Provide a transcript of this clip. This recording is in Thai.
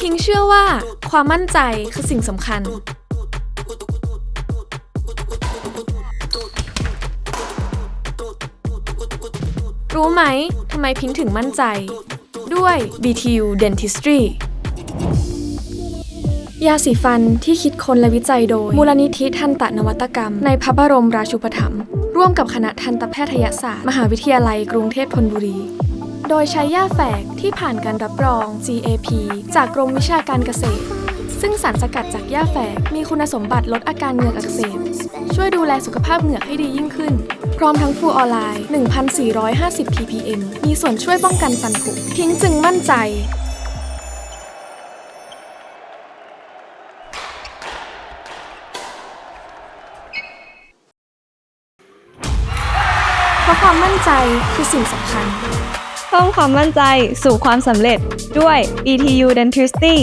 พิงค์เชื่อว่าความมั่นใจคือสิ่งสำคัญ รู้ไหมทำไมพิงค์ถึงมั่นใจ ด้วย BTU Dentistry ยาสีฟันที่คิดค้นและวิจัยโดย มูลนิธิทันตนวัตกรรม ในพระบรมราชูปถัมภ์ร่วมกับคณะทันตแพทยศาสตร์ มหาวิทยาลัยกรุงเทพธนบุรี โดยใช้ย่าแฝกที่ผ่านการรับรอง GAP จากกรมวิชาการเกษตร ซึ่งสารสกัดจากย่าแฝกมีคุณสมบัติลดอาการเหงือกอักเสบ ช่วยดูแลสุขภาพเหงือกให้ดียิ่งขึ้น พร้อมทั้งฟูออไลน์ 1,450 ppm มีส่วนช่วยป้องกันฟันผุพิงจึงมั่นใจเพราะความมั่นใจคือสิ่งสำคัญ เพิ่มความมั่นใจสู่ความสำเร็จด้วย BTU Dentistry